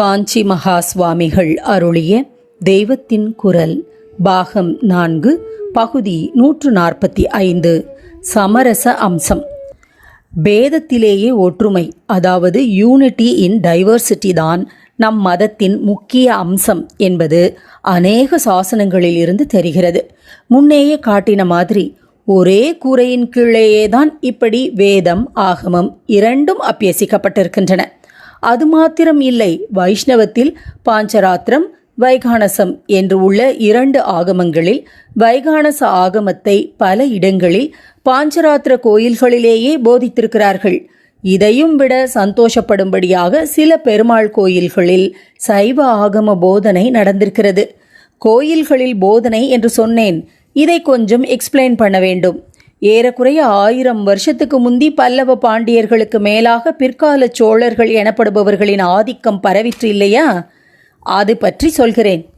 காஞ்சி மகா சுவாமிகள் அருளிய தெய்வத்தின் குரல் பாகம் நான்கு பகுதி நூற்று நாற்பத்தி ஐந்து சமரச அம்சம். பேதத்திலேயே ஒற்றுமை அதாவது யூனிட்டி இன் டைவர்சிட்டி தான் நம் மதத்தின் முக்கிய அம்சம் என்பது அநேக சாசனங்களில் இருந்து தெரிகிறது. முன்னேயே காட்டின மாதிரி ஒரே கூரையின் கீழேயே தான் இப்படி வேதம் ஆகமம் இரண்டும் அபியசிக்கப்பட்டிருக்கின்றன. அது மாத்திரம் இல்லை வைஷ்ணவத்தில் பாஞ்சராத்திரம் வைகானசம் என்று உள்ள இரண்டு ஆகமங்களில் வைகானச ஆகமத்தை பல இடங்களில் பாஞ்சராத்திர கோயில்களிலேயே போதித்திருக்கிறார்கள். இதையும் விட சந்தோஷப்படும்படியாக சில பெருமாள் கோயில்களில் சைவ ஆகம போதனை நடந்திருக்கிறது. கோயில்களில் போதனை என்று சொன்னேன். இதை கொஞ்சம் எக்ஸ்பிளைன் பண்ண வேண்டும். ஏறக்குறைய ஆயிரம் வருஷத்துக்கு முந்தி பல்லவ பாண்டியர்களுக்கு மேலாக பிற்கால சோழர்கள் எனப்படுபவர்களின் ஆதிக்கம் பரவிற்று இல்லையா? அது பற்றி சொல்கிறேன்.